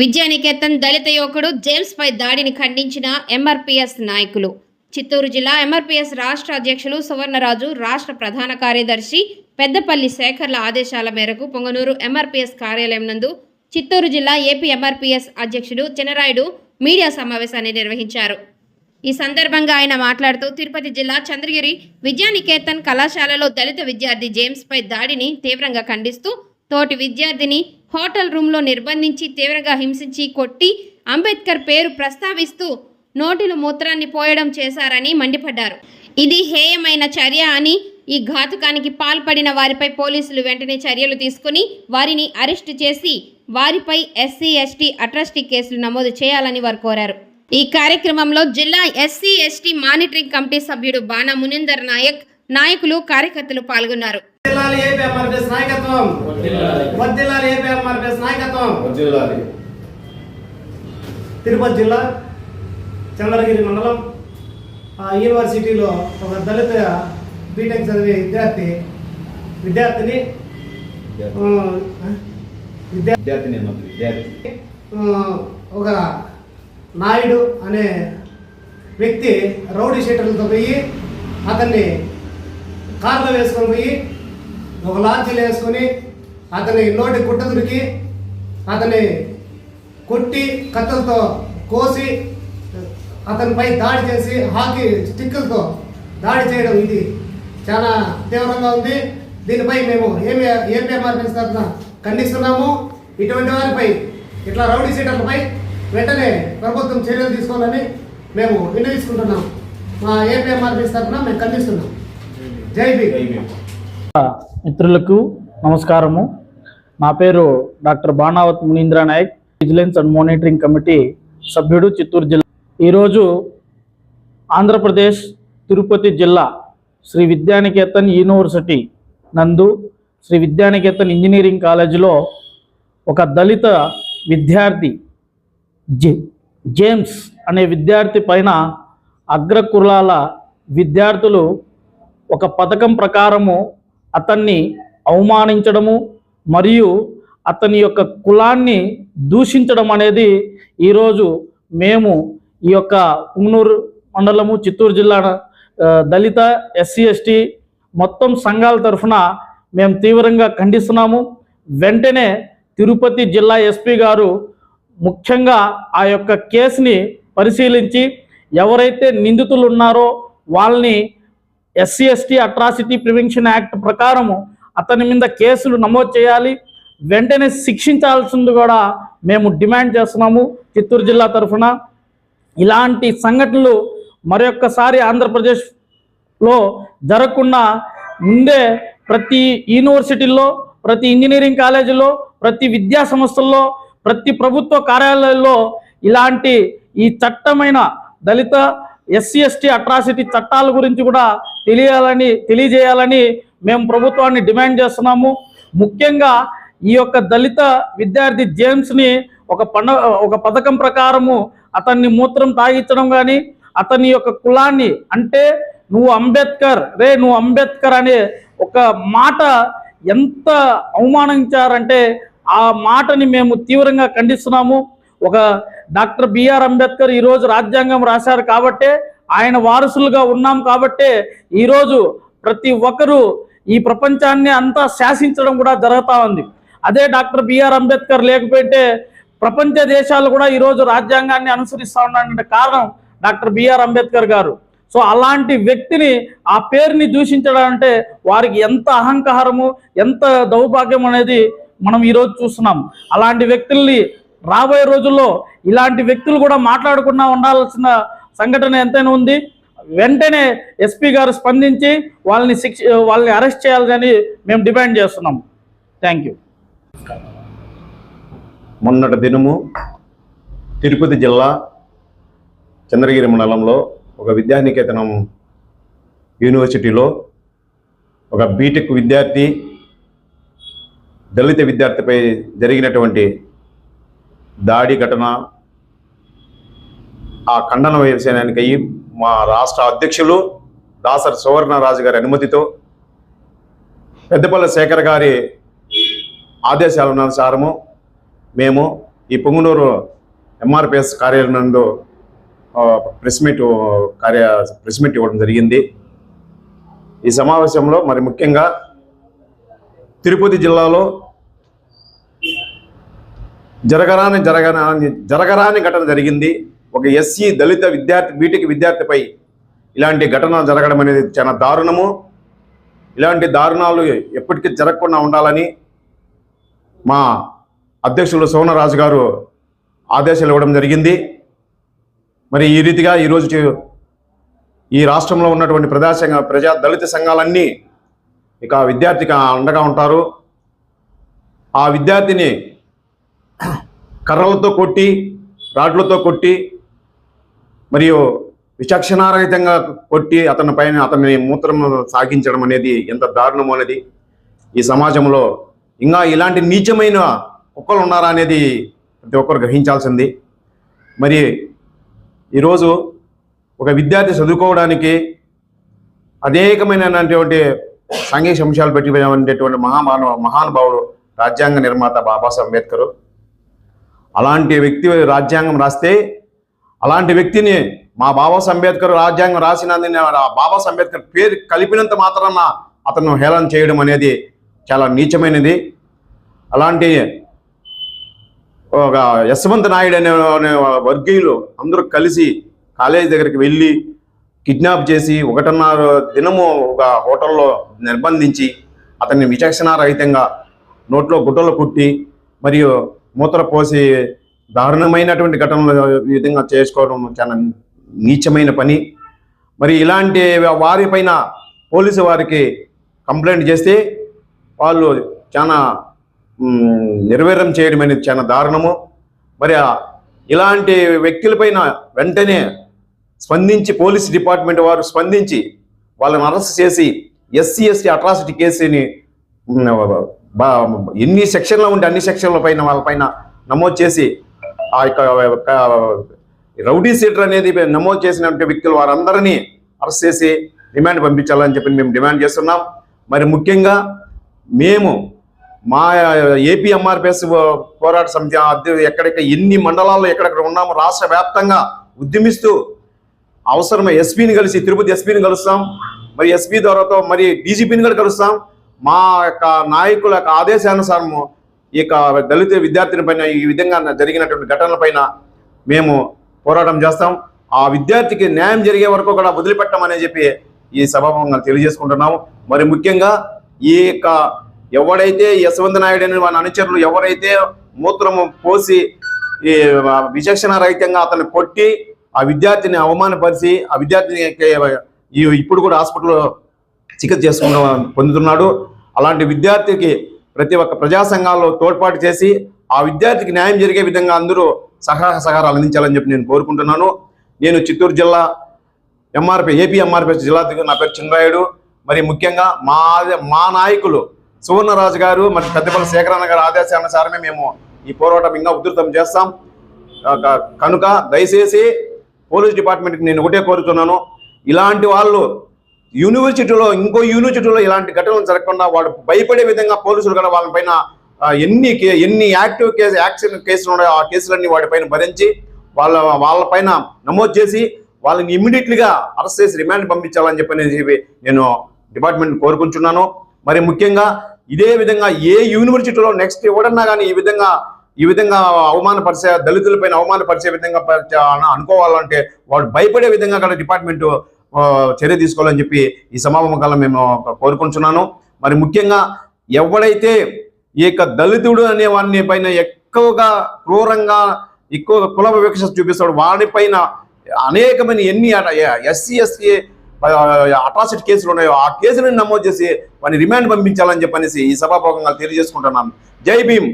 విద్యానికేతన్ దళిత యువకుడు జేమ్స్పై దాడిని ఖండించిన ఎంఆర్పిఎస్ నాయకులు. చిత్తూరు జిల్లా ఎంఆర్పీఎస్ రాష్ట్ర అధ్యక్షులు సువర్ణరాజు రాష్ట్ర ప్రధాన కార్యదర్శి పెద్దపల్లి శేఖర్ల ఆదేశాల మేరకు పొంగనూరు ఎంఆర్పిఎస్ కార్యాలయం నందు చిత్తూరు జిల్లా ఏపీ ఎంఆర్పిఎస్ అధ్యక్షుడు చినరాయుడు మీడియా సమావేశాన్ని నిర్వహించారు. ఈ సందర్భంగా ఆయన మాట్లాడుతూ తిరుపతి జిల్లా చంద్రగిరి విద్యానికేతన్ కళాశాలలో దళిత విద్యార్థి జేమ్స్పై దాడిని తీవ్రంగా ఖండిస్తూ తోటి విద్యార్థిని హోటల్ రూమ్లో నిర్బంధించి తీవ్రంగా హింసించి కొట్టి అంబేద్కర్ పేరు ప్రస్తావిస్తూ నోటిలో మూత్రాన్ని పోయడం చేశారని మండిపడ్డారు. ఇది హేయమైన చర్య అని ఈ ఘాతుకానికి పాల్పడిన వారిపై పోలీసులు వెంటనే చర్యలు తీసుకుని వారిని అరెస్టు చేసి వారిపై ఎస్సీ ఎస్టీ అట్రాసిటీ కేసులు నమోదు చేయాలని వారు కోరారు. ఈ కార్యక్రమంలో జిల్లా ఎస్సీ ఎస్టీ మానిటరింగ్ కమిటీ సభ్యుడు బాణా మునిందర్ నాయక్ నాయకులు కార్యకర్తలు పాల్గొన్నారు. వర్ధిల్లాలి ఏపీ ఎంఆర్పీఎస్ నాయకత్వం? వర్ధిల్లాలి ఏపీ ఎంఆర్పీఎస్ నాయకత్వం? తిరుపతి జిల్లా చంద్రగిరి మండలం ఆ యూనివర్సిటీలో ఒక దళిత బీటెక్ చదివే విద్యార్థి విద్యార్థిని విద్యార్థిని విద్యార్థి. ఒక నాయుడు అనే వ్యక్తి రౌడీ షీటర్లతో పోయి అతన్ని కార్లో వేసుకొని పోయి ఒక లాంచీలు వేసుకొని అతని నోటి గుట్ట దొరికి అతని కొట్టి కత్తులతో కోసి అతనిపై దాడి చేసి హాకీ స్టిక్కులతో దాడి చేయడం ఇది. చాలా తీవ్రంగా ఉంది. దీనిపై మేము ఏమి ఏపీఎంఆర్పీఎస్ తరఫున ఖండిస్తున్నాము. ఇటువంటి వారిపై ఇట్లా రౌడీ సీటర్లపై వెంటనే ప్రభుత్వం చర్యలు తీసుకోవాలని మేము విన్నవించుకుంటున్నాం. మా ఏపీఎంఆర్పీఎస్ తరఫున మేము ఖండిస్తున్నాం. జై బీ జై భీమ్. మిత్రులకు నమస్కారము. నా పేరు doctor Banavath Munindra Nayak vigilance and monitoring committee సభ్యుడు చిత్తూరు జిల్లా. ఈరోజు ఆంధ్రప్రదేశ్ తిరుపతి జిల్లా శ్రీ విద్యానికేతన్ యూనివర్సిటీ నందు శ్రీ విద్యానికేతన్ ఇంజనీరింగ్ కాలేజీలో ఒక దళిత విద్యార్థి జే జేమ్స్ అనే విద్యార్థి పైన అగ్రకులాల విద్యార్థులు ఒక పథకం ప్రకారము అతన్ని అవమానించడము మరియు అతని యొక్క కులాన్ని దూషించడం అనేది ఈరోజు మేము ఈ యొక్క పుంగనూరు మండలము చిత్తూరు జిల్లా దళిత ఎస్సీ ఎస్టీ మొత్తం సంఘాల తరఫున మేము తీవ్రంగా ఖండిస్తున్నాము. వెంటనే తిరుపతి జిల్లా ఎస్పీ గారు ముఖ్యంగా ఆ యొక్క కేసుని పరిశీలించి ఎవరైతే నిందితులు ఉన్నారో వాళ్ళని SC ST atrocity prevention act ప్రకారము అతని మీద కేసులు నమోదు చేయాలి. వెంటనే శిక్షించాల్సింది కూడా మేము డిమాండ్ చేస్తున్నాము చిత్తూరు జిల్లా తరఫున. ఇలాంటి సంఘటనలు మరొక్కసారి ఆంధ్రప్రదేశ్లో జరగకుండా ముందే ప్రతి యూనివర్సిటీల్లో ప్రతి ఇంజనీరింగ్ కాలేజీలో ప్రతి విద్యా సంస్థల్లో ప్రతి ప్రభుత్వ కార్యాలయాల్లో ఇలాంటి ఈ చట్టమైన దళిత ఎస్సీ ఎస్టీ అట్రాసిటీ చట్టాల గురించి కూడా తెలియాలని తెలియజేయాలని మేము ప్రభుత్వాన్ని డిమాండ్ చేస్తున్నాము. ముఖ్యంగా ఈ యొక్క దళిత విద్యార్థి జేమ్స్ని ఒక పండ ఒక పథకం ప్రకారము అతన్ని మూత్రం తాగించడం కానీ అతని యొక్క కులాన్ని అంటే నువ్వు అంబేద్కర్ రే నువ్వు అంబేద్కర్ అనే ఒక మాట ఎంత అవమానించారంటే ఆ మాటని మేము తీవ్రంగా ఖండిస్తున్నాము. ఒక డాక్టర్ బిఆర్ అంబేద్కర్ ఈరోజు రాజ్యాంగం రాశారు కాబట్టే ఆయన వారసులుగా ఉన్నాం కాబట్టే ఈరోజు ప్రతి ఒక్కరూ ఈ ప్రపంచాన్ని అంతా శాసించడం కూడా జరుగుతూ ఉంది. అదే డాక్టర్ బిఆర్ అంబేద్కర్ లేకపోతే ప్రపంచ దేశాలు కూడా ఈరోజు రాజ్యాంగాన్ని అనుసరిస్తూ ఉన్నారంటే కారణం డాక్టర్ బిఆర్ అంబేద్కర్ గారు. సో అలాంటి వ్యక్తిని ఆ పేరుని దూషించడం అంటే వారికి ఎంత అహంకారము ఎంత దౌర్భాగ్యం అనేది మనం ఈరోజు చూస్తున్నాం. అలాంటి వ్యక్తుల్ని రాబోయే రోజుల్లో ఇలాంటి వ్యక్తులు కూడా మాట్లాడకుండా ఉండాల్సిన సంఘటన ఎంతైనా ఉంది. వెంటనే ఎస్పీ గారు స్పందించి వాళ్ళని శిక్ష వాళ్ళని అరెస్ట్ చేయాలని మేము డిమాండ్ చేస్తున్నాం. Thank you. మొన్నటి దినము తిరుపతి జిల్లా చంద్రగిరి మండలంలో ఒక విద్యానికేతనం యూనివర్సిటీలో ఒక బీటెక్ విద్యార్థి దళిత విద్యార్థిపై జరిగినటువంటి దాడి ఘటన ఆ ఖండన వేసేయడానికి మా రాష్ట్ర అధ్యక్షులు దాసరి సువర్ణరాజు గారి అనుమతితో పెద్దపల్లి శేఖర్ గారి ఆదేశాల అనుసారము మేము ఈ పొంగునూరు ఎంఆర్పిఎస్ కార్యాలయం నందు ప్రెస్ మీట్ కార్య ప్రెస్ మీట్ ఇవ్వడం జరిగింది. ఈ సమావేశంలో మరి ముఖ్యంగా తిరుపతి జిల్లాలో జరగరాని జరగరాని జరగరాని ఘటన జరిగింది. ఒక ఎస్సీ దళిత విద్యార్థి బీటెక్ విద్యార్థిపై ఇలాంటి ఘటన జరగడం అనేది చాలా దారుణము. ఇలాంటి దారుణాలు ఎప్పటికీ జరగకుండా ఉండాలని మా అధ్యక్షులు సోనరాజు గారు ఆదేశాలు ఇవ్వడం జరిగింది. మరి ఈ రీతిగా ఈరోజు ఈ రాష్ట్రంలో ఉన్నటువంటి ప్రజా సంఘ ప్రజా దళిత సంఘాలన్నీ ఇక విద్యార్థికి అండగా ఉంటారు. ఆ విద్యార్థిని కర్రలతో కొట్టి రాడ్లతో కొట్టి మరియు విచక్షణారహితంగా కొట్టి అతని పైన అతని మూత్రం సాగించడం అనేది ఎంత దారుణమో అనేది ఈ సమాజంలో ఇంకా ఇలాంటి నీచమైన కుక్కలు ఉన్నారా అనేది ప్రతి ఒక్కరు గ్రహించాల్సింది. మరి ఈరోజు ఒక విద్యార్థి చదువుకోవడానికి అనేకమైనటువంటి సాంఘిక అంశాలు పెట్టి మహామానవ మహానుభావుడు రాజ్యాంగ నిర్మాత బాబాసాహెబ్ అంబేద్కర్ అలాంటి వ్యక్తి రాజ్యాంగం రాస్తే అలాంటి వ్యక్తిని మా బాబా అంబేద్కర్ రాజ్యాంగం రాసినందుని ఆ అంబేద్కర్ పేరు కలిపినంత మాత్రాన అతను హేళన చేయడం అనేది చాలా నీచమైనది. అలాంటి ఒక యశ్వంత్ నాయుడు అనే అనే వర్గీయులు అందరూ కలిసి కాలేజీ దగ్గరికి వెళ్ళి కిడ్నాప్ చేసి ఒకటిన్నర దినము ఒక హోటల్లో నిర్బంధించి అతన్ని విచక్షణారహితంగా నోట్లో గుడ్డలు కుట్టి మరియు మూత్ర పోసి దారుణమైనటువంటి ఘటనలు విధంగా చేసుకోవడం చాలా నీచమైన పని. మరి ఇలాంటి వారి పైన పోలీసు వారికి కంప్లైంట్ చేస్తే వాళ్ళు చాలా నిర్వీర్యం చేయడం అనేది చాలా దారుణము. మరి ఇలాంటి వ్యక్తులపైన వెంటనే స్పందించి పోలీస్ డిపార్ట్మెంట్ వారు స్పందించి వాళ్ళని అరెస్ట్ చేసి ఎస్సీ ఎస్టీ అట్రాసిటీ కేసుని ఎన్ని సెక్షన్లో ఉంటే అన్ని సెక్షన్ల పైన వాళ్ళపైన నమోదు చేసి ఆ యొక్క రౌడీ సీటర్ అనేది నమోదు చేసినటువంటి వ్యక్తులు వారందరినీ అరెస్ట్ చేసి డిమాండ్ పంపించాలని చెప్పి మేము డిమాండ్ చేస్తున్నాం. మరి ముఖ్యంగా మేము మా ఏపీ ఎంఆర్పిఎస్ పోరాట సమితి అధ్య- ఎక్కడెక్కడ ఎన్ని మండలాల్లో ఎక్కడెక్కడ ఉన్నామో రాష్ట్ర వ్యాప్తంగా ఉద్యమిస్తూ అవసరమే ఎస్పీని కలిసి తిరుపతి ఎస్పీని కలుస్తాం. మరి ఎస్పీ ద్వారాతో మరి డీజీపీని కూడా కలుస్తాం. మా యొక్క నాయకుల యొక్క ఆదేశానుసారము ఈ యొక్క దళిత విద్యార్థిని పైన ఈ విధంగా జరిగినటువంటి ఘటనల పైన మేము పోరాటం చేస్తాం. ఆ విద్యార్థికి న్యాయం జరిగే వరకు కూడా వదిలిపెట్టమని చెప్పి ఈ సభాభంగా తెలియజేసుకుంటున్నాము. మరి ముఖ్యంగా ఈ యొక్క ఎవడైతే యశవంత నాయుడు అనే వారి అనుచరులు ఎవరైతే మూత్రము పోసి ఈ విచక్షణ రహితంగా అతన్ని కొట్టి ఆ విద్యార్థిని అవమానపరిచి ఆ విద్యార్థిని ఇప్పుడు కూడా హాస్పిటల్లో చికిత్స చేసుకున్న పొందుతున్నాడు. అలాంటి విద్యార్థికి ప్రతి ఒక్క ప్రజా సంఘాల్లో తోడ్పాటు చేసి ఆ విద్యార్థికి న్యాయం జరిగే విధంగా అందరూ సహాయ సహకారాలు అందించాలని చెప్పి నేను కోరుకుంటున్నాను. నేను చిత్తూరు జిల్లా ఎంఆర్పి ఏపీ ఎంఆర్పి జిల్లా అధ్యక్షుడు నా పేరు చిన్నరాయుడు. మరి ముఖ్యంగా మా మా నాయకులు సువర్ణరాజు గారు మరి పెద్దపల్లి శేఖరన్న గారి ఆదేశానుసారమే మేము ఈ పోరాటం ఇంకా ఉధృతం చేస్తాం. కనుక దయచేసి పోలీస్ డిపార్ట్మెంట్కి నేను ఒకటే కోరుతున్నాను. ఇలాంటి వాళ్ళు యూనివర్సిటీలో ఇంకో యూనివర్సిటీలో ఇలాంటి ఘటనలు జరగకుండా వాడు భయపడే విధంగా పోలీసులు కూడా వాళ్ళపైన ఎన్ని కే- ఎన్ని యాక్టివ్ కేసు యాక్షన్ కేసులు ఉన్నాయో ఆ కేసులన్నీ వాటిపైన భరించి వాళ్ళ వాళ్ళపైన నమోదు చేసి వాళ్ళని ఇమ్మీడియట్లీగా అరెస్ట్ చేసి రిమాండ్ పంపించాలని చెప్పి చెప్పి నేను డిపార్ట్మెంట్ కోరుకుంటున్నాను. మరి ముఖ్యంగా ఇదే విధంగా ఏ యూనివర్సిటీలో నెక్స్ట్ ఎవడన్నా కానీ ఈ విధంగా ఈ విధంగా అవమానపరిచే దళితులపైన అవమానపరిచే విధంగా అనుకోవాలంటే వాడు భయపడే విధంగా కూడా డిపార్ట్మెంట్ చర్య తీసుకోవాలని చెప్పి ఈ సమావేశం మేము కోరుకుంటున్నాను. మరి ముఖ్యంగా ఎవడైతే ఈ యొక్క దళితుడు అనే వాడిని పైన ఎక్కువగా క్రూరంగా ఎక్కువగా కుల వివక్ష చూపిస్తాడు వాడిపైన అనేకమైన ఎన్ని ఎస్సీ ఎస్సీ అట్రాసిటీ కేసులు ఉన్నాయో ఆ కేసులను నమోదు చేసి వాడిని రిమాండ్ పంపించాలని చెప్పనేసి ఈ సభాపూర్వకంగా తెలియజేసుకుంటున్నాను. జై భీమ్!